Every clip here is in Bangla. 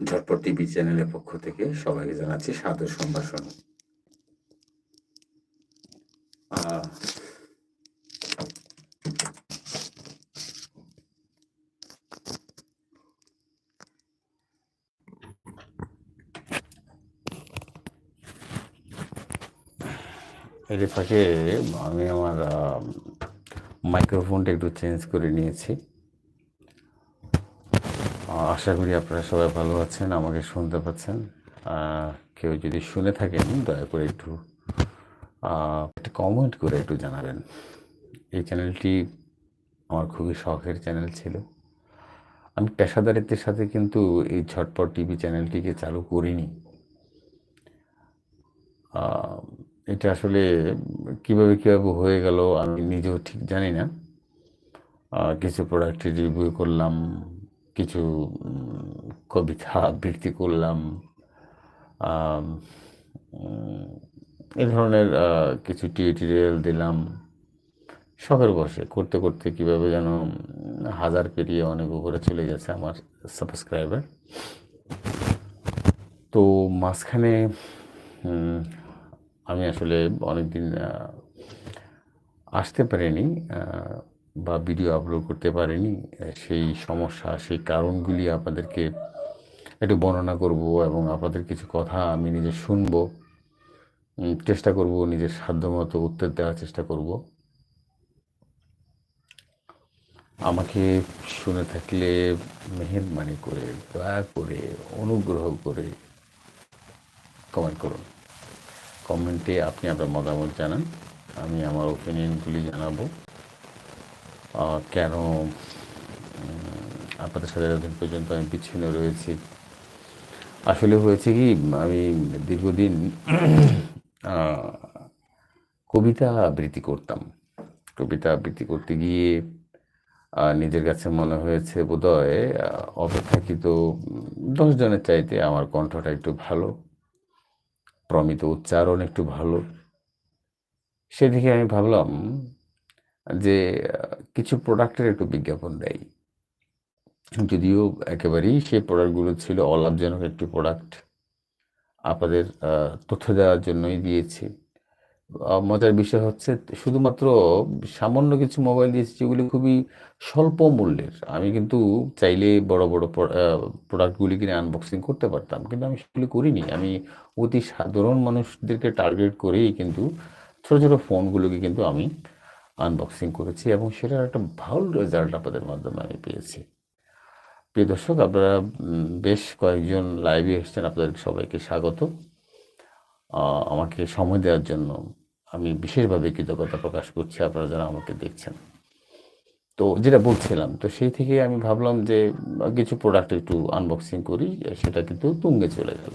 ঝটপট টিভি চ্যানেলের পক্ষ থেকে সবাইকে জানাচ্ছি সাদর সম্ভাষণ। আমি আমার মাইক্রোফোনটা একটু চেঞ্জ করে নিয়েছি। আশা করি আপনারা সবাই ভালো আছেন, আমাকে শুনতে পাচ্ছেন। কেউ যদি শুনে থাকেন, দয়া করে একটু একটা কমেন্ট করে একটু জানাবেন। এই চ্যানেলটি আমার খুবই শখের চ্যানেল ছিল। আমি পেশাদারিত্বের সাথে কিন্তু এই ঝটপট টিভি চ্যানেলটিকে চালু করিনি। এটা আসলে কীভাবে কীভাবে হয়ে গেল আমি নিজেও ঠিক জানি না। কিছু প্রোডাক্টের রিভিউ করলাম কিছু কবিতা আবৃত্তি করলাম এ ধরনের কিছু টিউটোরিয়াল দিলাম। শখের বসে করতে করতে কীভাবে যেন হাজার পেরিয়ে অনেক উপরে চলে গেছে আমার সাবস্ক্রাইবার তো মাঝখানে আমি আসলে অনেকদিন আসতে পারিনি বা ভিডিও আপলোড করতে পারিনি সেই সমস্যা, সেই কারণগুলি আপনাদেরকে একটু বর্ণনা করব এবং আপনাদের কিছু কথা আমি নিজে শুনব। চেষ্টা করব নিজের সাধ্যমতো উত্তর দেওয়ার চেষ্টা করব। আমাকে শুনে থাকলে মেহেরবানি করে, দয়া করে, অনুগ্রহ করে কমেন্ট করুন। কমেন্টে আপনি আপনার মতামত জানান, আমি আমার ওপিনিয়নগুলি জানাব। কেন আপনাদের সাথে এতদিন পর্যন্ত আমি বিচ্ছিন্ন রয়েছি? আসলে হয়েছে কি, আমি দীর্ঘদিন কবিতা আবৃত্তি করতাম। কবিতা আবৃত্তি করতে গিয়ে নিজের কাছে মনে হয়েছে বোধহয় অপেক্ষাকৃত দশ জনের চাইতে আমার কণ্ঠটা একটু ভালো, প্রমিত উচ্চারণ একটু ভালো। সেদিকে আমি ভাবলাম যে কিছু প্রোডাক্টের একটু বিজ্ঞাপন দেয়। যদিও একেবারেই সেই প্রোডাক্টগুলো ছিল অলাভজনক একটি প্রোডাক্ট আপনাদের তথ্য দেওয়ার জন্যই দিয়েছি। মজার বিষয় হচ্ছে শুধুমাত্র সামান্য কিছু মোবাইল দিয়েছি যেগুলি খুবই স্বল্প মূল্যের। আমি কিন্তু চাইলে বড় বড় প্রোডাক্টগুলি কিনে আনবক্সিং করতে পারতাম, কিন্তু আমি সেগুলি করিনি। আমি অতি সাধারণ মানুষদেরকে টার্গেট করেই কিন্তু ছোটো ছোটো ফোনগুলোকে কিন্তু আমি আনবক্সিং করেছি এবং সেটার একটা ভালো রেজাল্ট আপনাদের মাধ্যমে আমি পেয়েছি। প্রিয় দর্শক, আপনারা বেশ কয়েকজন লাইভে এসেছেন, আপনাদের সবাইকে স্বাগত। আমাকে সময় দেওয়ার জন্য আমি বিশেষভাবে কৃতজ্ঞতা প্রকাশ করছি, আপনারা যারা আমাকে দেখছেন। তো যেটা বলছিলাম, তো সেই থেকে আমি ভাবলাম যে কিছু প্রোডাক্ট একটু আনবক্সিং করি, সেটা কিন্তু তুঙ্গে চলে গেল।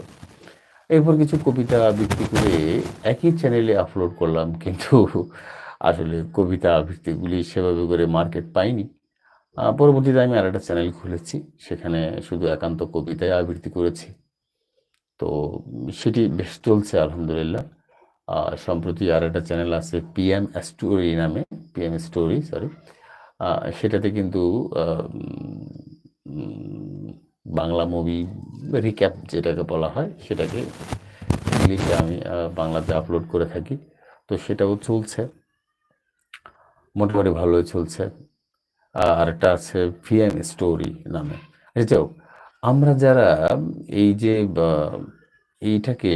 এরপর কিছু কবিতা আবৃত্তি করে একই চ্যানেলে আপলোড করলাম, কিন্তু আসলে কবিতা আবৃত্তিগুলি সেভাবে করে মার্কেট পাইনি। পরবর্তীতে আমি আরেকটা চ্যানেল খুলেছি, সেখানে শুধু একান্ত কবিতায় আবৃত্তি করেছি। তো সেটি বেশ চলছে, আলহামদুলিল্লাহ। সম্প্রতি আর একটা চ্যানেল আছে পিএম স্টোরি নামে, পিএম স্টোরি সরি সেটাতে কিন্তু বাংলা মুভি রিক্যাপ যেটাকে বলা হয়, সেটাকে ইংলিশে আমি বাংলাতে আপলোড করে থাকি। তো সেটাও চলছে। মোটামুটি ভালোই চলছে। আর একটা আছে পিএম স্টোরি নামে। আচ্ছা আমরা যারা এই যে এইটাকে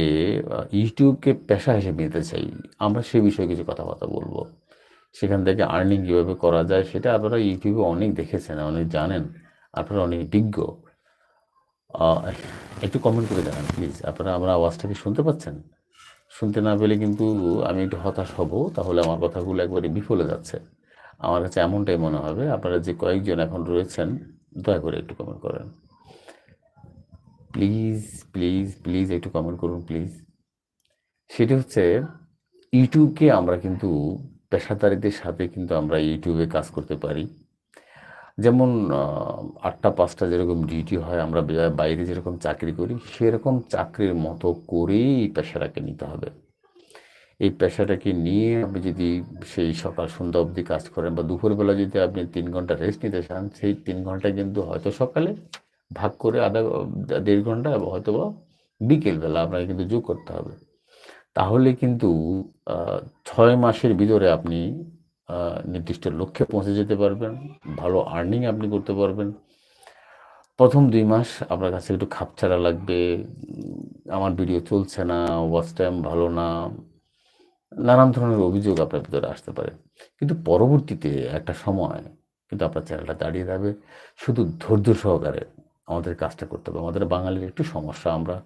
ইউটিউবকে পেশা হিসেবে নিতে চাই, আমরা সে বিষয়ে কিছু কথাবার্তা বলব। সেখান থেকে আর্নিং কীভাবে করা যায় সেটা আপনারা ইউটিউবে অনেক দেখেছেন, অনেক জানেন, আপনারা অনেক বিজ্ঞ। একটু কমেন্ট করে জানান প্লিজ আপনারা, আমার আওয়াজটা কি শুনতে পাচ্ছেন? শুনতে না পেলে কিন্তু আমি একটু হতাশ হব, তাহলে আমার কথাগুলো একবারে বিফলে যাচ্ছে। আমার কাছে এমনটাই মনে হবে, আপনারা যে কয়েকজন এখন রয়েছেন, দয়া করে একটু কমেন্ট করেন। প্লিজ প্লিজ প্লিজ একটু কমেন্ট করুন প্লিজ সেটি হচ্ছে ইউটিউবকে আমরা কিন্তু পেশাদারিদের সাথে কিন্তু আমরা ইউটিউবে কাজ করতে পারি। যেমন আটটা, পাঁচটা যেরকম ডিউটি হয়, আমরা বাইরে যেরকম চাকরি করি, সেরকম চাকরির মতো করেই এই পেশাটাকে নিতে হবে। এই পেশাটাকে নিয়ে আপনি যদি সেই সকাল সন্ধ্যা অবধি কাজ করেন বা দুপুরবেলা যদি আপনি তিন ঘণ্টা রেস্ট নিতে চান, সেই তিন ঘণ্টা কিন্তু হয়তো সকালে ভাগ করে আধা, দেড় ঘণ্টা হয়তো বা বিকেলবেলা আপনাকে কিন্তু যোগ করতে হবে। তাহলে কিন্তু ছয় মাসের ভিতরে আপনি নির্দিষ্ট লক্ষ্যে পৌঁছে যেতে পারবেন, ভালো আর্নিং আপনি করতে পারবেন। প্রথম দুই মাস আপনার কাছে একটু খাপছাড়া লাগবে আমার ভিডিও চলছে না ওয়াচ টাইম ভালো না, নানান ধরনের অভিযোগ আপনার ভিতরে আসতে পারে। কিন্তু পরবর্তীতে একটা সময় কিন্তু আপনার চ্যানেলটা দাঁড়িয়ে যাবে, শুধু ধৈর্য সহকারে আমাদের কাজটা করতে হবে। আমাদের বাঙালির একটু সমস্যা, আমরা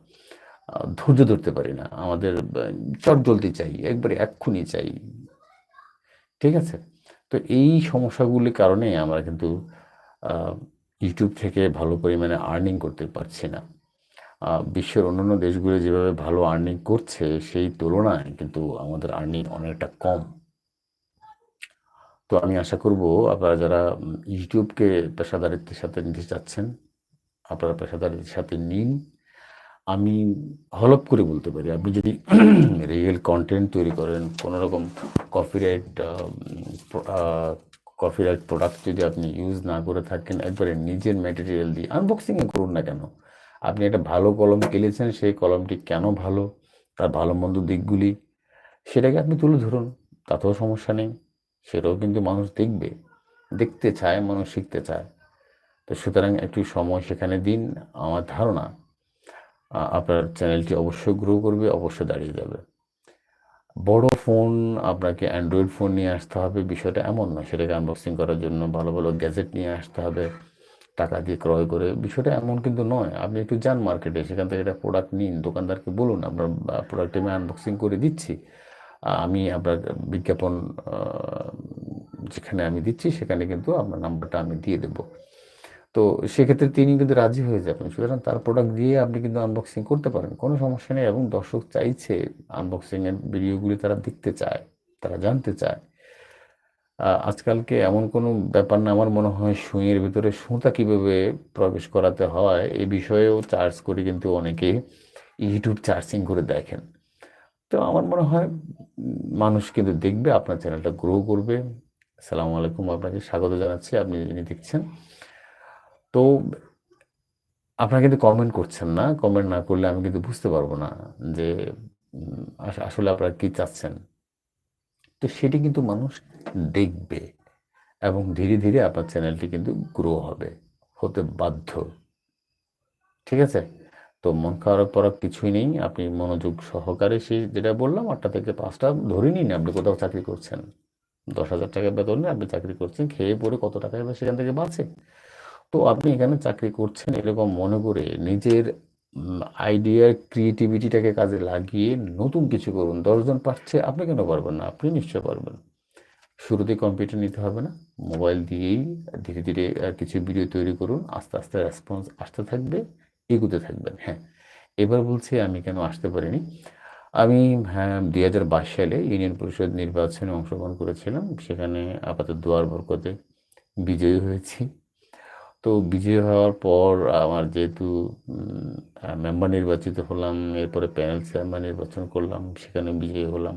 ধৈর্য ধরতে পারি না। আমাদের চট জলদি চাই, একবারে এক্ষুনি চাই। ঠিক আছে? তো এই সমস্যাগুলির কারণে আমরা কিন্তু ইউটিউব থেকে ভালো পরিমাণে আর্নিং করতে পারছি না। বিশ্বের অন্যান্য দেশগুলো যেভাবে ভালো আর্নিং করছে, সেই তুলনায় কিন্তু আমাদের আর্নিং অনেকটা কম। তো আমি আশা করব আপনারা যারা ইউটিউবকে পেশাদারিত্বের সাথে নিতে চাচ্ছেন, আপনারা পেশাদারিত্বের সাথে নিন। আমি হলপ করে বলতে পারি। আপনি যদি রিয়েল কন্টেন্ট তৈরি করেন কোনো রকম কপিরাইট কপিরাইট প্রোডাক্ট যদি আপনি ইউজ না করে থাকেন, একবারে নিজের ম্যাটেরিয়াল দিয়ে আনবক্সিংয়ে করুন না কেন? আপনি একটা ভালো কলম কিনেছেন, সেই কলমটি কেন ভালো? তার ভালো মন্দ দিকগুলি? সেটাকে আপনি তুলে ধরুন, তাতেও সমস্যা নেই। সেটাও কিন্তু মানুষ দেখবে, দেখতে চায়, মানুষ শিখতে চায়। তো সুতরাং একটু সময় সেখানে দিন, আমার ধারণা আপনার চ্যানেলটি অবশ্যই গ্রো করবে, অবশ্যই দাঁড়িয়ে যাবে। বড় ফোন আপনাকে অ্যান্ড্রয়েড ফোন নিয়ে আসতে হবে, বিষয়টা এমন নয়, সেটাকে আনবক্সিং করার জন্য ভালো ভালো গ্যাজেট নিয়ে আসতে হবে, টাকা দিয়ে ক্রয় করে, বিষয়টা এমন কিন্তু নয়। আপনি একটু যান মার্কেটে সেখান থেকে একটা প্রোডাক্ট নিন, দোকানদারকে বলুন আপনার প্রোডাক্ট আমি আনবক্সিং করে দিচ্ছি আমি আপনার বিজ্ঞাপন যেখানে আমি দিচ্ছি, সেখানে কিন্তু আপনার নাম্বারটা আমি দিয়ে দেবো। তো সেক্ষেত্রে তিনি কিন্তু রাজি হয়ে যাবেন। সুতরাং তার প্রোডাক্ট দিয়ে আপনি কিন্তু আনবক্সিং করতে পারেন, কোনো সমস্যা নেই। এবং দর্শক চাইছে আনবক্সিং এর ভিডিওগুলি তারা দেখতে চায়, তারা জানতে চায়। আজকালকে এমন কোনো ব্যাপার না, আমার মনে হয় সুইয়ের ভিতরে সুতা কীভাবে প্রবেশ করাতে হয় এই বিষয়েও চার্জ করে কিন্তু অনেকে ইউটিউব চার্জিং করে দেখেন। তো আমার মনে হয় মানুষ কিন্তু দেখবে, আপনার চ্যানেলটা গ্রো করবে। আসসালামু আলাইকুম, আপনাকে স্বাগত জানাচ্ছি। আপনি যিনি দেখছেন তো আপনারা কিন্তু কমেন্ট করছেন না। কমেন্ট না করলে আমি কিন্তু বুঝতে পারব না যে আস- আসলে আপনারা কি চাচ্ছেন। তো সেটি কিন্তু মানুষ দেখবে এবং ধীরে ধীরে আপনার চ্যানেলটি কিন্তু গ্রো হবে, হতে বাধ্য। ঠিক আছে? তো মন খারাপ করার কিছুই নেই। আপনি মনোযোগ সহকারে সেই যেটা বললাম, আটটা থেকে পাঁচটা ধরে নিন, আপনি কোথাও চাকরি করছেন। দশ হাজার টাকা বেতনে আপনি চাকরি করছেন, খেয়ে পরে কত টাকা সেখান থেকে বাঁচে। তো আপনি এখানে চাকরি করছেন এরকম মনে করে নিজের আইডিয়ার ক্রিয়েটিভিটিটাকে কাজে লাগিয়ে নতুন কিছু করুন। দশজন পারছে, আপনি কেন পারবেন না? আপনি নিশ্চয় পারবেন। শুরুতে কম্পিউটার নিতে হবে না। মোবাইল দিয়েই ধীরে ধীরে কিছু ভিডিও তৈরি করুন। আস্তে আস্তে রেসপন্স আসতে থাকবে, এগুতে থাকবেন। হ্যাঁ এবার বলছি আমি কেন আসতে পারিনি? আমি হ্যাঁ দুই হাজার বাইশ সালে ইউনিয়ন পরিষদ নির্বাচনে অংশগ্রহণ করেছিলাম। সেখানে আপাতত দুয়ার বরকতে বিজয়ী হয়েছি। তো বিজয়ী হওয়ার পর আমার যেহেতু মেম্বার নির্বাচিত হলাম, এরপরে প্যানেল চেয়ারম্যান নির্বাচন করলাম, সেখানে বিজয়ী হলাম।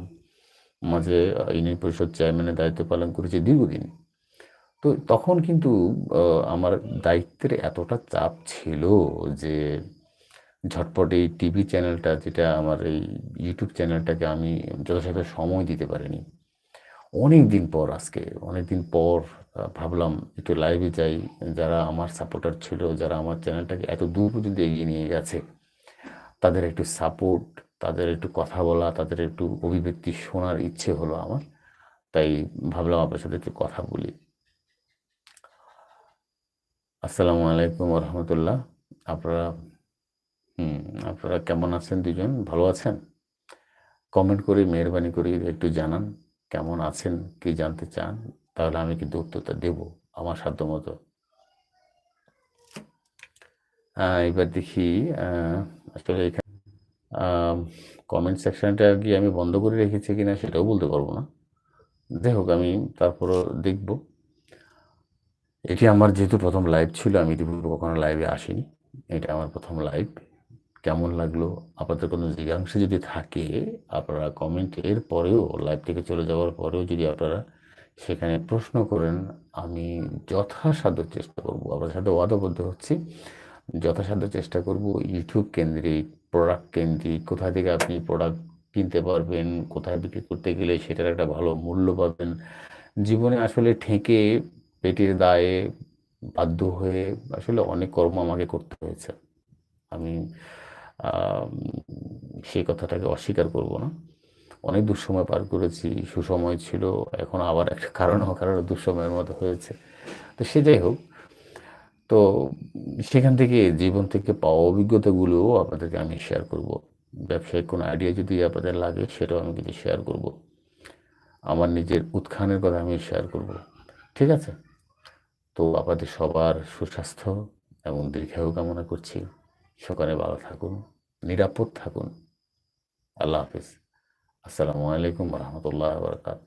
মাঝে ইউনিয়ন পরিষদ চেয়ারম্যানের দায়িত্ব পালন করেছি দীর্ঘদিন। তো তখন কিন্তু আমার দায়িত্বের এতটা চাপ ছিল যে ঝটপট এই টিভি চ্যানেলটা যেটা আমার এই ইউটিউব চ্যানেলটাকে আমি যথাযথ সময় দিতে পারিনি। অনেক দিন পর আজকে অনেক দিন পর ভাবলাম একটু লাইভে যাই। যারা আমার সাপোর্টার ছিল, যারা আমার চ্যানেলটাকে এত দূর পর্যন্ত এগিয়ে নিয়ে গেছে, তাদের একটু সাপোর্ট তাদের একটু কথা বলা, তাদের একটু অভিব্যক্তি শোনার ইচ্ছে হলো আমার। তাই ভাবলাম আপনার সাথে একটু কথা বলি। আসসালামু আলাইকুম রহমতুল্লাহ আপনারা, হুম, আপনারা কেমন আছেন দুজন? ভালো আছেন? কমেন্ট করে, মেহরবানি করে একটু জানান। কেমন আছেন, কি জানতে চান, তাহলে আমি কিন্তু উত্তরটা দেব আমার সাধ্য মতো এবার দেখি আসলে এখানে কমেন্ট সেকশনটা কি আমি বন্ধ করে রেখেছি কিনা সেটাও বলতে পারব না। যাই হোক, আমি তারপরও দেখব। এটি আমার যেহেতু প্রথম লাইভ ছিল, আমি ইতিপূর্বে কখনো লাইভে আসিনি। এটা আমার প্রথম লাইভ কেমন লাগল? আপনাদের কোনো জিজ্ঞাসা যদি থাকে আপনারা কমেন্ট এর পরেও লাইভ থেকে চলে যাওয়ার পরেও যদি আপনারা সেখানে প্রশ্ন করেন আমি যথাসাধ্য চেষ্টা করব। আপনার সাথে ওয়াদাবদ্ধ হচ্ছি। যথাসাধ্য চেষ্টা করব ইউটিউব কেন্দ্রিক প্রোডাক্ট কেন্দ্রিক কোথা থেকে আপনি প্রোডাক্ট কিনতে পারবেন কোথায় বিক্রি করতে গেলে সেটার একটা ভালো মূল্য পাবেন। জীবনে আসলে ঠেকে পেটের দায়ে বাধ্য হয়ে আসলে অনেক কর্ম আমাকে করতে হয়েছে। আম, সেই কথাটাকে অস্বীকার করব না। অনেক দুঃসময় পার করেছি, সুসময় ছিল, এখন আবার একটা কারণ কারণে দুঃসময়ের মতো হয়েছে। তো সে যাই হোক, তো সেখান থেকে জীবন থেকে পাওয়া অভিজ্ঞতাগুলোও আপনাদেরকে আমি শেয়ার করব। ব্যবসায়িক কোনো আইডিয়া যদি আপনাদের লাগে, সেটাও আমি কিছু শেয়ার করব। আমার নিজের উৎখানের কথা আমি শেয়ার করব। ঠিক আছে? তো আপনাদের সবার সুস্বাস্থ্য এবং দীর্ঘায়ু কামনা করছি। সকালে ভালো থাকুন নিরাপদ থাকুন। আল্লাহ হাফিজ। আসসালামু আলাইকুম রহমতুল্লাহ বরকাত